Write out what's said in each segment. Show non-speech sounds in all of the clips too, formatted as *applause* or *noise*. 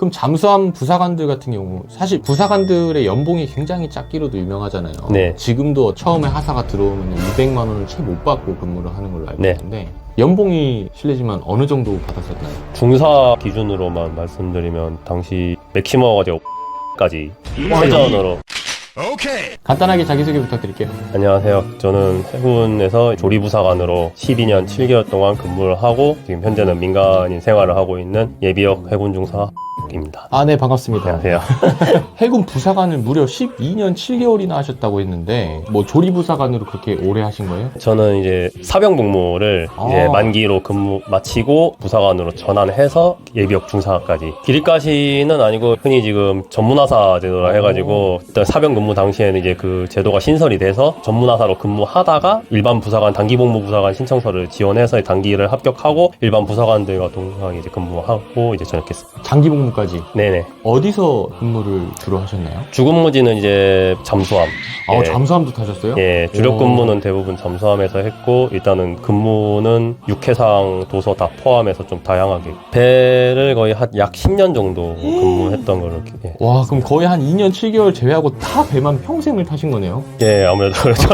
그럼 잠수함 부사관들 같은 경우 사실 부사관들의 연봉이 굉장히 작기로도 유명하잖아요. 네. 지금도 처음에 하사가 들어오면 200만 원을 채 못 받고 근무를 하는 걸로 알고 네. 있는데 연봉이 실례지만 어느 정도 받았었나요? 중사 기준으로만 말씀드리면 당시 맥시머가 제가 *laughs* 까지 회전으로 간단하게 자기소개 부탁드릴게요. 안녕하세요. 저는 해군에서 조리부사관으로 12년 7개월 동안 근무를 하고 지금 현재는 민간인 생활을 하하고 있는 예비역 해군 중사 입니다. 아, 네, 반갑습니다. 안녕하세요. *laughs* 해군 부사관을 무려 12년 7개월이나 하셨다고 했는데 뭐 조리부사관으로 그렇게 오래 하신 거예요? 저는 이제 사병 복무를 이제 아. 만기로 근무 마치고 부사관으로 전환해서 예비역 중사까지 길이까지는 아니고 흔히 지금 전문하사 제도라 해가지고 일단 사병 근무 당시에는 이제 그 제도가 신설이 돼서 전문하사로 근무하다가 일반 부사관 단기 복무 부사관 신청서를 지원해서 단기를 합격하고 일반 부사관들과 동등하게 이제 근무하고 이제 전역했습니다. 장기 복무까지 네네. 어디서 근무를 주로 하셨나요? 주근무지는 이제 잠수함. 아, 예. 잠수함도 타셨어요? 예, 주력 오. 근무는 대부분 잠수함에서 했고 일단은 근무는 육해상 도서 다 포함해서 좀 다양하게 배를 거의 한 약 10년 정도 근무했던 걸로 기- 예. 와, 그럼 거의 한 2년 7개월 제외하고 다 배만 평생을 타신 거네요? 예, 아무래도 그렇죠.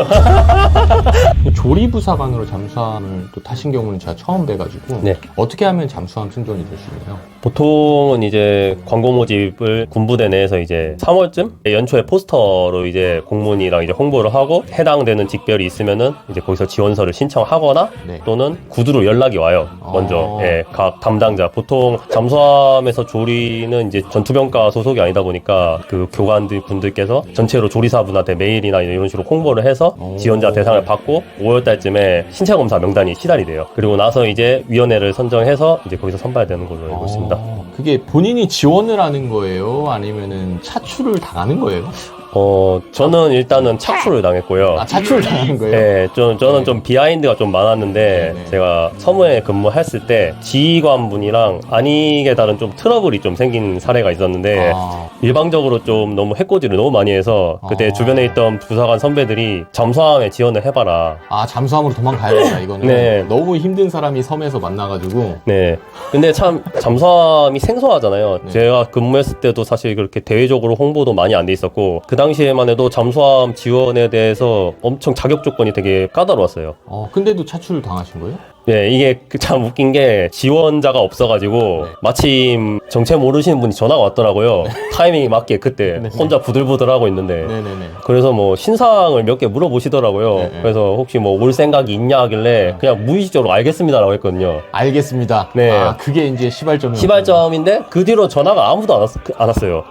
조리부사관으로 잠수함을 또 타신 경우는 제가 처음 뵈가지고 네. 어떻게 하면 잠수함 승조원이 될 수 있나요? 보통은 이제 광고 모집을 군부대 내에서 이제 3월쯤 연초에 포스터로 이제 공문이랑 이제 홍보를 하고 해당되는 직별이 있으면은 이제 거기서 지원서를 신청하거나 네. 또는 구두로 연락이 와요. 먼저 어. 예, 각 담당자 보통 잠수함에서 조리는 이제 전투병과 소속이 아니다 보니까 그 교관들 분들께서 전체로 조리사분한테 메일이나 이런 식으로 홍보를 해서 오. 지원자 대상을 받고 5월 달쯤에 신체 검사 명단이 시달이 돼요. 그리고 나서 이제 위원회를 선정해서 이제 거기서 선발되는 걸로 알고 있습니다. 어, 그게 본인이 지원을 하는 거예요? 아니면은 차출을 당하는 거예요? 어, 저는 일단은 착수를 당했고요. 아, 차출을 당하는 거예요? 네, 좀, 저는 네. 좀 비하인드가 좀 많았는데, 네, 네. 제가 서무에 근무했을 때 지휘관분이랑 아니게 다른 좀 트러블이 좀 생긴 사례가 있었는데, 아, 일방적으로 좀 너무 해코지를 너무 많이 해서, 그때 아. 주변에 있던 부사관 선배들이 잠수함에 지원을 해봐라. 아, 잠수함으로 도망가야겠다, 이거는. 네. 너무 힘든 사람이 섬에서 만나가지고. 네. 근데 참, 잠수함이 생소하잖아요. 네. 제가 근무했을 때도 사실 그렇게 대외적으로 홍보도 많이 안 돼 있었고, 그당 시에만 해도 잠수함 지원에 대해서 엄청 자격 조건이 되게 까다로웠어요. 어, 근데도 차출을 당하신 거예요? 네, 이게 그참 웃긴 게 지원자가 없어가지고 네. 마침 정체 모르시는 분이 전화가 왔더라고요. *laughs* 타이밍이 맞게 그때 네. 혼자 부들부들 하고 있는데. 네네네. 그래서 뭐 신상을 몇 개 물어보시더라고요. 네, 네. 그래서 혹시 뭐 올 생각이 있냐 하길래 그냥 무의식적으로 알겠습니다라고 했거든요. 알겠습니다. 네. 아, 그게 이제 시발점이. 시발점인데 그 뒤로 전화가 아무도 안, 왔, 안 왔어요.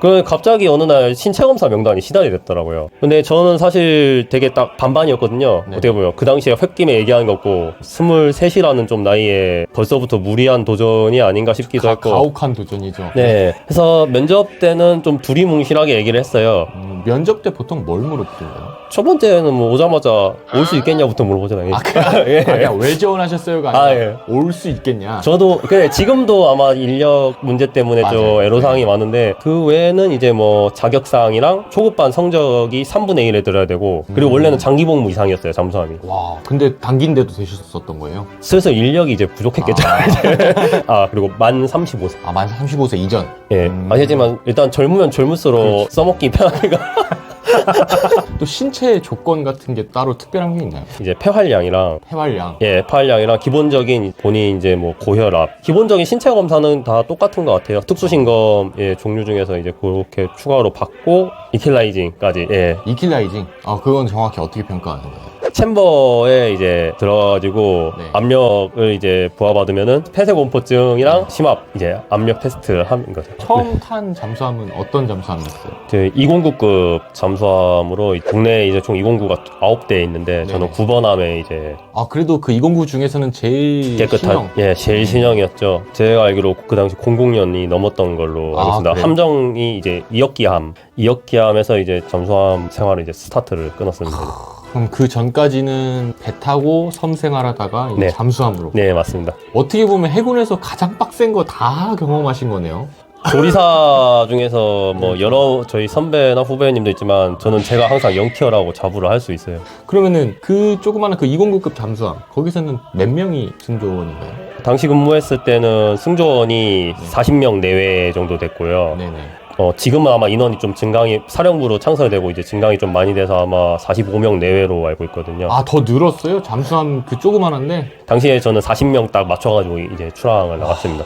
그 갑자기 어느 날 신체 검사 명단이 시달이 됐더라고요. 근데 저는 사실 되게 딱 반반이었거든요. 네. 어떻게 보면 그 당시에 홧김에 얘기하는 거 없고 스물셋이라는 좀 나이에 벌써부터 무리한 도전이 아닌가 싶기도 가, 했고. 가혹한 도전이죠. 네. 그래서 면접 때는 좀 두리뭉실하게 얘기를 했어요. 음, 면접 때 보통 뭘 물어보던가요? 첫 번째는 뭐 오자마자 올 수 있겠냐부터 물어보잖아요. 아, 그냥, *laughs* 예. 아, 그냥 왜 지원하셨어요가 아, 아니라 예. 올 수 있겠냐? 저도 그래 지금도 아마 인력 문제 때문에 좀 맞아요. 애로사항이 많은데 그 외에는 이제 뭐 자격사항이랑 초급반 성적이 3분의 1에 들어야 되고 그리고 음. 원래는 장기복무 이상이었어요 잠수함이 와, 근데 당긴데도 되셨었던 거예요? 슬슬 인력이 이제 부족했겠죠 아 *laughs* 그리고 만 35세 아, 만 35세 이전. 예 음. 아시지만 일단 젊으면 젊을수록. 써먹기 편하니까 *laughs* 또 신체 조건 같은 게 따로 특별한 게 있나요? 이제 폐활량이랑 폐활량. 예, 폐활량이랑 기본적인 본인 이제 뭐 고혈압, 기본적인 신체 검사는 다 똑같은 것 같아요. 특수신검 예, 종류 중에서 이제 그렇게 추가로 받고 이킬라이징까지 예, 이킬라이징. 아, 그건 정확히 어떻게 평가하는 거예요? 챔버에 이제 들어가가지고 네. 압력을 이제 부하받으면은 폐쇄공포증이랑 심압 이제 압력 테스트를 하는 거죠. 처음 탄 잠수함은 어떤 잠수함이었어요? 그 209급 잠수함으로 국내에 이제 총 209가 9대 있는데 저는 네네. 9번함에 이제 아, 그래도 그 209 중에서는 제일 깨끗한 신형. 예 제일 신형이었죠. 제가 알기로 그 당시 00년이 넘었던 걸로 아, 알고 있습니다. 그래요? 함정이 이제 2억기함, 2억기함에서 이제 잠수함 생활을 이제 스타트를 끊었습니다. 그럼 그 전까지는 배 타고 섬 생활하다가 이제 네. 잠수함으로. 네 맞습니다. 어떻게 보면 해군에서 가장 빡센 거 다 경험하신 거네요. 조리사 *laughs* 중에서 뭐 여러 저희 선배나 후배님도 있지만 저는 제가 항상 0티어라고 자부를 할 수 있어요. 그러면은 그 조그마한 그 209급 잠수함 거기서는 몇 명이 승조원인가요? 당시 근무했을 때는 승조원이 40명 내외 정도 됐고요. 네네. 어, 지금은 아마 인원이 좀 증강이 사령부로 창설되고 이제 증강이 좀 많이 돼서 아마 45명 내외로 알고 있거든요. 아 더 늘었어요? 잠수함 그 조그만한데? 당시에 저는 40명 딱 맞춰가지고 이제 출항을 나갔습니다.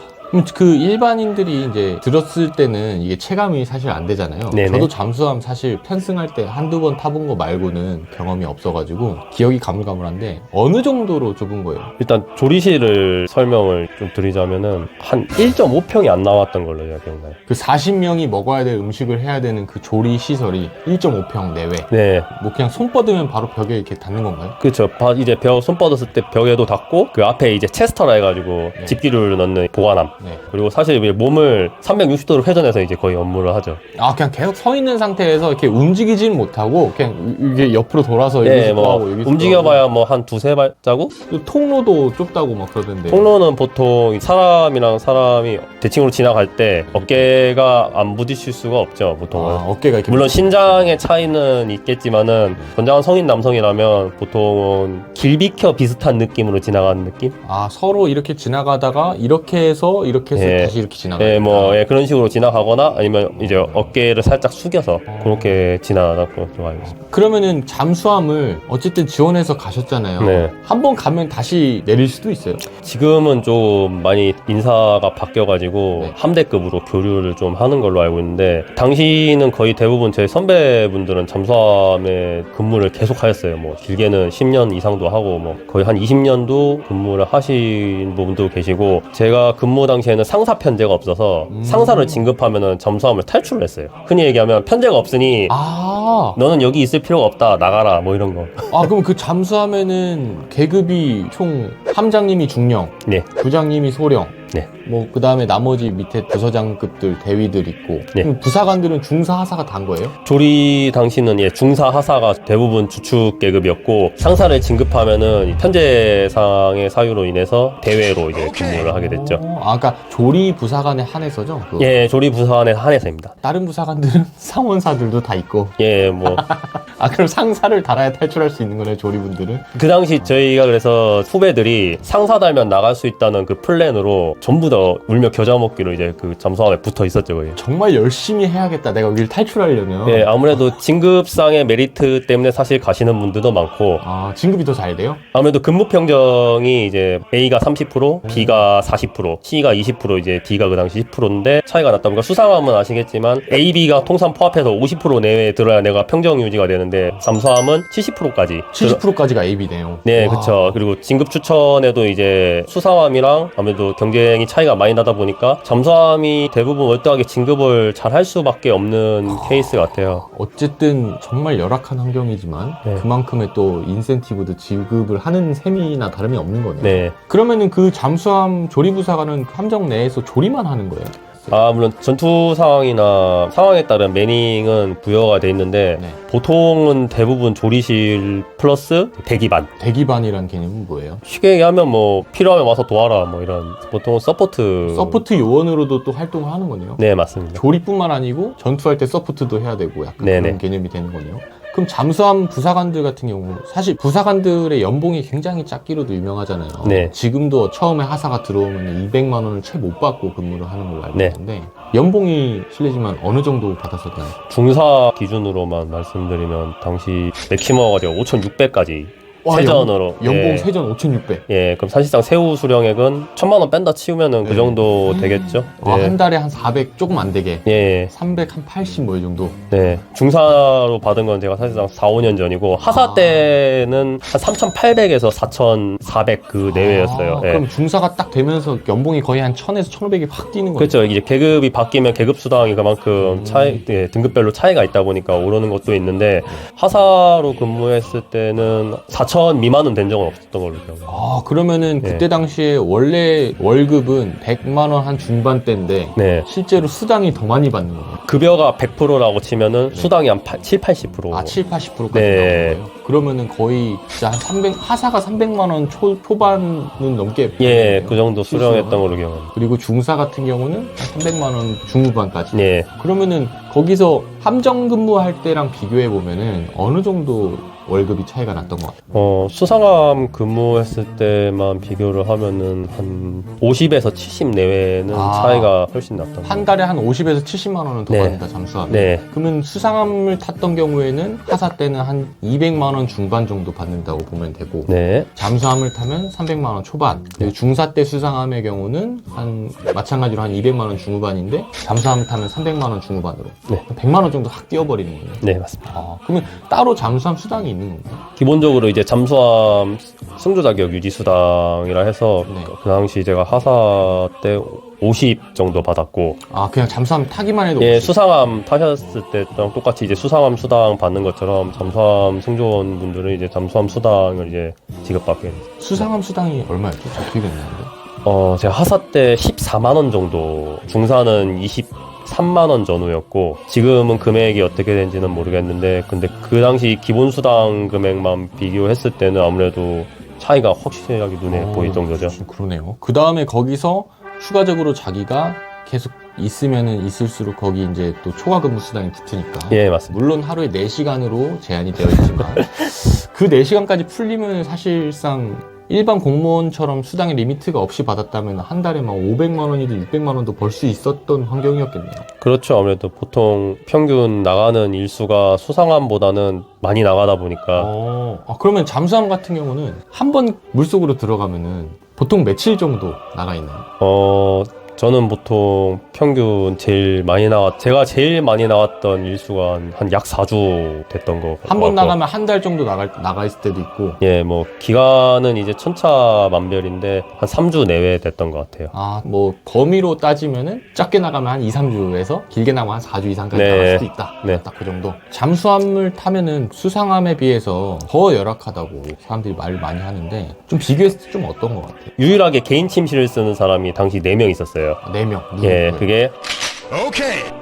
그 일반인들이 이제 들었을 때는 이게 체감이 사실 안 되잖아요. 네네. 저도 잠수함 사실 편승할 때 한두 번 타본 거 말고는 경험이 없어가지고 기억이 가물가물한데 어느 정도로 좁은 거예요? 일단 조리실을 설명을 좀 드리자면은 한 1.5평이 안 나왔던 걸로 제가 기억나요. 그 40명이 먹어야 될 음식을 해야 되는 그 조리 시설이 1.5평 내외. 네, 뭐 그냥 손 뻗으면 바로 벽에 이렇게 닿는 건가요? 그렇죠. 바- 이제 벽 손 뻗었을 때 벽에도 닿고 그 앞에 이제 체스터라 해가지고 네. 집기류를 넣는 보관함. 네. 그리고 사실 이제 몸을 360도로 회전해서 이제 거의 업무를 하죠. 아 그냥 계속 서 있는 상태에서 이렇게 움직이지는 못하고 그냥 이게 옆으로 돌아서 네, 여기서 뭐 하고 여기서 움직여봐야 뭐 한 두세 발자국? 또 통로도 좁다고 막 그러던데. 통로는 보통 사람이랑 사람이 대칭으로 지나갈 때 어깨가 안 부딪힐 수가 없죠, 보통은. 아, 어깨가 이렇게 물론 신장의 차이는 있겠지만은 건장한 성인 남성이라면 보통은 길비켜 비슷한 느낌으로 지나가는 느낌? 아 서로 이렇게 지나가다가 이렇게 해서 이렇게 해서 예. 다시 이렇게 지나가. 예, 뭐 예, 그런 식으로 지나가거나 아니면 이제 어깨를 살짝 숙여서 어. 그렇게 지나가고 좀 알고 있습니다. 그러면은 잠수함을 어쨌든 지원해서 가셨잖아요. 네. 한번 가면 다시 내릴 수도 있어요. 지금은 좀 많이 인사가 바뀌어가지고 네. 함대급으로 교류를 좀 하는 걸로 알고 있는데 당시는 거의 대부분 제 선배분들은 잠수함에 근무를 계속 하였어요. 뭐 길게는 10년 이상도 하고 뭐 거의 한 20년도 근무를 하신 분도 계시고 제가 근무 당시 에는 상사 편제가 없어서 음. 상사를 진급하면은 잠수함을 탈출을 했어요. 흔히 얘기하면 편제가 없으니 아, 너는 여기 있을 필요가 없다 나가라 뭐 이런 거. 아 그럼 그 잠수함에는 계급이 총 함장님이 중령, 네. 부장님이 소령, 네. 뭐 그 다음에 나머지 밑에 부서장급들 대위들 있고, 네. 그럼 부사관들은 중사 하사가 단 거예요? 조리 당시는 예, 중사 하사가 대부분 주축 계급이었고 상사를 진급하면은 이 편제상의 사유로 인해서 대외로 이제 근무를 하게 됐죠. 어, 아, 그러니까 조리 부사관에 한해서죠. 그거? 예, 조리 부사관의 한해서입니다. 다른 부사관들은 *laughs* 상원사들도 다 있고, 예, 뭐그 *laughs* 아 그럼 상사를 달아야 탈출할 수 있는 거네 조리분들은? 그 당시 저희가 그래서 후배들이 상사 달면 나갈 수 있다는 그 플랜으로 전부 다 울며 겨자 먹기로 이제 그 잠수함에 붙어 있었죠, 거의. 정말 열심히 해야겠다. 내가 여기를 탈출하려면. 예, 아무래도 진급상의 메리트 때문에 사실 가시는 분들도 많고 아 진급이 더 잘 돼요? 아무래도 근무 평정이 이제 A가 30%, B가 40%, C가 20% 이제 D가 그 당시 10%인데 차이가 났다 보니까 수상함은 아시겠지만 A, B가 통산 포함해서 50% 내외에 들어야 내가 평정 유지가 되는데 잠수함은 70%까지 70%까지가 AB네요. 네, 와. 그렇죠. 그리고 진급 추천에도 이제 수상함이랑 아무래도 경쟁이 차이가 많이 나다 보니까 잠수함이 대부분 월등하게 진급을 잘 할 수밖에 없는 케이스 같아요. 어쨌든 정말 열악한 환경이지만 네. 그만큼의 또 인센티브도 지급을 하는 셈이나 다름이 없는 거네요. 네. 그러면은 그 잠수함 조리부사관은 함정 내에서 조리만 하는 거예요? 아, 물론 전투 상황이나 상황에 따른 매닝은 부여가 돼 있는데 네. 보통은 대부분 조리실 플러스 대기반. 대기반이란 개념은 뭐예요? 쉽게 얘기하면 뭐 필요하면 와서 도와라 뭐 이런 보통 서포트. 서포트 요원으로도 또 활동을 하는 거네요. 네, 맞습니다. 조리뿐만 아니고 전투할 때 서포트도 해야 되고 약간 네네. 그런 개념이 되는 거네요. 그럼 잠수함 부사관들 같은 경우 사실 부사관들의 연봉이 굉장히 작기로도 유명하잖아요. 네. 지금도 처음에 하사가 들어오면 200만 원을 채 못 받고 근무를 하는 걸로 알고 네. 있는데 연봉이 실례지만 어느 정도 받았었나요? 중사 기준으로만 말씀드리면 당시 맥시머가 5,600까지 와, 세전으로 연봉 예. 세전 5,600. 예, 그럼 사실상 세후 수령액은 천만 원 뺀다 치우면은 그 네. 정도 되겠죠. 아, 예. 한 달에 한 400 조금 안 되게. 예, 300, 한 80 뭐 이 정도. 네. 중사로 받은 건 제가 사실상 4, 5년 전이고 하사 아. 때는 한 3,800에서 4,400 그 내외였어요. 아, 예. 그럼 중사가 딱 되면서 연봉이 거의 한 1000에서 1500이 확 뛰는 거죠. 그렇죠. 이제 계급이 바뀌면 계급 수당이 그만큼 음. 차이, 예, 등급별로 차이가 있다 보니까 오르는 것도 있는데 하사로 근무했을 때는 4천 미만은 된 적은 없었던 걸로 기억해요. 아 그러면은 네. 그때 당시에 원래 월급은 100만 원 한 중반대인데 네. 실제로 수당이 더 많이 받는 거예요. 급여가 100%라고 치면은 수당이 한 8, 7, 80%. 아 7, 80%까지 네. 나오는 거예요? 그러면은 거의 진짜 한 300, 하사가 300만 원 초, 초반은 넘게 예, 그 정도 실수요가? 수령했던 걸로 기억합니다. 그리고 중사 같은 경우는 한 300만 원 중후반까지 예. 그러면은 거기서 함정 근무할 때랑 비교해 보면은 어느 정도 월급이 차이가 났던 것 같아요. 어, 수상함 근무했을 때만 비교를 하면은 한 50에서 70 내외는 아. 차이가 훨씬 났던 것한 달에 한 50에서 70만 원은 더 네. 받는다 잠수함. 네. 그러면 수상함을 탔던 경우에는 하사 때는 한 200만 원 중반 정도 받는다고 보면 되고 네. 잠수함을 타면 300만 원 초반. 그리고 중사 때 수상함의 경우는 한 마찬가지로 한 200만 원 중후반인데 잠수함을 타면 300만 원 중후반으로. 네. 100만 원 정도 확 뛰어버리는 거예요. 네, 맞습니다. 아, 그러면 따로 잠수함 수당이 있는 건가요? 기본적으로 이제 잠수함 승조 자격 유지 수당이라 해서 네. 그 당시 제가 하사 때 50 정도 받았고 아, 그냥 잠수함 타기만 해도 예, 50. 수상함 타셨을 때랑 똑같이 이제 수상함 수당 받는 것처럼 잠수함 승조원 분들은 이제 잠수함 수당을 이제 지급받게 됐어요. 수상함 수당이 얼마였죠? 저 기억이 안 나는데. 어, 제가 하사 때 14만 원 정도, 중사는 23만 원 전후였고 지금은 금액이 어떻게 되는지는 모르겠는데 근데 그 당시 기본 수당 금액만 비교했을 때는 아무래도 차이가 확실하게 눈에 어, 보일 정도죠. 그러네요. 그 다음에 거기서 추가적으로 자기가 계속 있으면은 있을수록 거기 이제 또 초과 근무 수당이 붙으니까. 예, 맞습니다. 물론 하루에 4시간으로 제한이 되어 있지만 *laughs* 그 4시간까지 풀리면 사실상 일반 공무원처럼 수당의 리미트가 없이 받았다면 한 달에 막 500만 원이든 600만 원도 벌 수 있었던 환경이었겠네요. 그렇죠. 아무래도 보통 평균 나가는 일수가 수상함보다는 많이 나가다 보니까 어, 아, 그러면 잠수함 같은 경우는 한 번 물속으로 들어가면은 보통 며칠 정도 나가 있나요? 어 저는 보통 평균 제일 많이 나왔 제가 제일 많이 나왔던 일수가 한 약 4주 됐던 거 한 번 같고. 나가면 한 달 정도 나가, 나가 있을 때도 있고 예, 뭐 기간은 이제 천차만별인데 한 3주 내외 됐던 것 같아요. 아, 뭐 범위로 따지면은 작게 나가면 한 2, 3주에서 길게 나가면 한 4주 이상까지 네. 나갈 수도 있다. 네. 딱 그 정도. 잠수함을 타면은 수상함에 비해서 더 열악하다고 사람들이 말을 많이 하는데 좀 비교했을 때 좀 어떤 것 같아요? 유일하게 개인 침실을 쓰는 사람이 당시 4명 있었어요. 4명. 예, 그게 Okay.